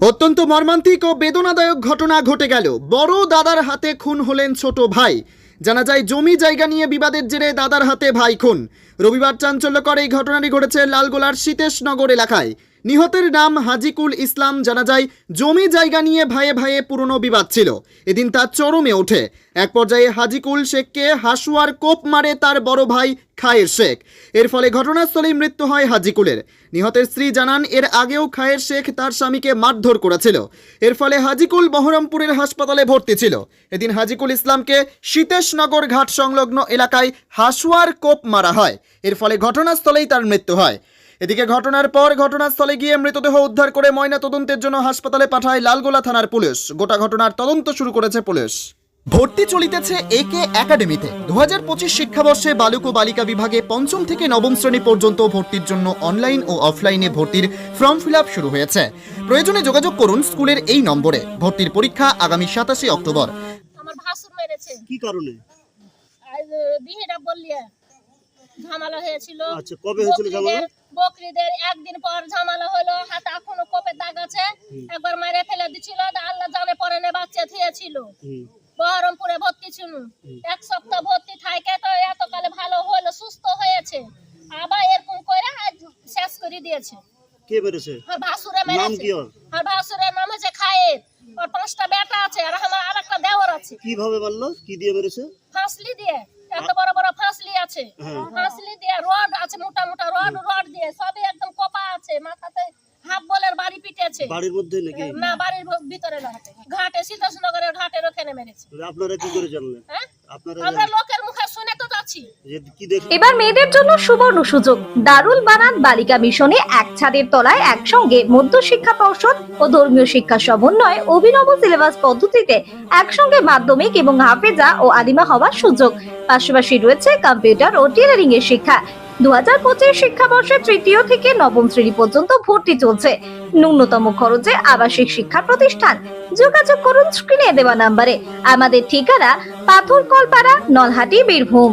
অত্যন্ত মর্মান্তিক ও বেদনাদায়ক ঘটনা ঘটে গেল। বড় দাদার হাতে খুন হলেন ছোট ভাই। জানা যায়, জমি জায়গা নিয়ে বিবাদের জেরে দাদার হাতে ভাই খুন। রবিবার চাঞ্চল্যকর এই ঘটনাটি ঘটেছে লালগোলার শীতেশনগর এলাকায়। নিহতের নাম হাজিকুল ইসলাম জানা যায় জমি জায়গা নিয়ে ভাইয়ে ভাইয়ে পুরনো বিবাদ ছিল। এদিন তা চরমে ওঠে। এক পর্যায়ে হাজিকুল শেখকে হাসুয়ার কোপ মারে তার বড় ভাই খায়ের শেখ। এর ফলে ঘটনাস্থলেই মৃত্যু হয় হাজিকুলের। নিহতের স্ত্রী জানান, এর আগেও খায়ের শেখ তার স্বামীকে মারধর করেছিল। এর ফলে হাজিকুল বহরমপুরের হাসপাতালে ভর্তি ছিল। এদিন হাজিকুল ইসলামকে সীতেশনগর ঘাট সংলগ্ন এলাকায় হাসুয়ার কোপ মারা হয়। এর ফলে ঘটনাস্থলেই তার মৃত্যু হয়। এদিকে ঘটনার পর ঘটনাস্থলে গিয়ে মৃতদেহ উদ্ধার করে ময়না তদন্তের জন্য হাসপাতালে পাঠায় লালগোলা থানার পুলিশ। গোটা ঘটনার তদন্ত শুরু করেছে পুলিশ। ভর্তি চলিতেছে একে একাডেমিতে। দু হাজার পঁচিশ শিক্ষাবর্ষে বালক ও বালিকা বিভাগে পঞ্চম থেকে নবম শ্রেণি পর্যন্ত ভর্তির জন্য অনলাইন ও অফলাইনে ভর্তির ফর্ম ফিল আপ শুরু হয়েছে। প্রয়োজনে যোগাযোগ করুন স্কুলের এই নম্বরে। ভর্তির পরীক্ষা আগামী সাতাশে অক্টোবর। আমার ভাসুর মেরেছে। কি কারণে? আজ বিহেটা বললিয়ে ঝামেলা হয়েছিল। আচ্ছা, কবে হয়েছিল ঝামেলা? বকরিদের- একদিন পর ঝামেলা হলো হাতে এখনও কোপের দাগ আছে। একবার মেরে ফেলে দিছিল আল্লাহ জানে পরে নে বাচ্চা থিয়েছিল। বহরমপুরে ভর্তি ছিল। এক সপ্তাহ ভর্তি থাকে তো এতকালে ভালো হলো সুস্থ হয়েছে। আবার এরকম করে আজ শেষ করে দিয়েছে। কে মেরেছে? আর ভাসুরে নাম কি ওর? আর ভাসুরের নাম হচ্ছে খায়ের ওর পাঁচটা বেটা আছে আর আমার আর একটা দেওয়ার আছে। কীভাবে বলল কি দিয়ে মেরেছে? ফাঁসলি দিয়ে এত বড় বড় ফাঁসলি আছে। হ্যাঁ। দিয়ে রড আছে মোটা মোটা রড রড দিয়ে সবই একদম কপা আছে মাথাতে হাফ বলের বাড়ি পিটেছে। বাড়ির মধ্যে নাকি? না বাড়ির ভিতরে না ঘাটে সীতাসনগরের ঘাটের ওখানে মেরেছে। আপনারা কি করে জানলেন? হ্যাঁ? আপনারা আমরা লোকের এবার মেয়েদের জন্য সুবর্ণ সুযোগ। দারুল বানাত বালিকা মিশনে এক ছাদের তলায় একসঙ্গে মধ্য শিক্ষা পর্ষদ ও ধর্মীয় শিক্ষা সমন্বয় অভিনব সিলেবাস পদ্ধতিতে একসঙ্গে মাধ্যমিক এবং হাফেজা ও আলিমা হওয়ার সুযোগ। পাশাপাশি রয়েছে কম্পিউটার ও টেলারিং এর শিক্ষা। দু হাজার পঁচিশ শিক্ষাবর্ষের তৃতীয় থেকে নবম শ্রেণি পর্যন্ত ভর্তি চলছে। ন্যূনতম খরচে আবাসিক শিক্ষা প্রতিষ্ঠান। যোগাযোগ করুন স্ক্রিনে দেওয়া নাম্বারে। আমাদের ঠিকানা পাথর কলপাড়া নলহাটি বীরভূম।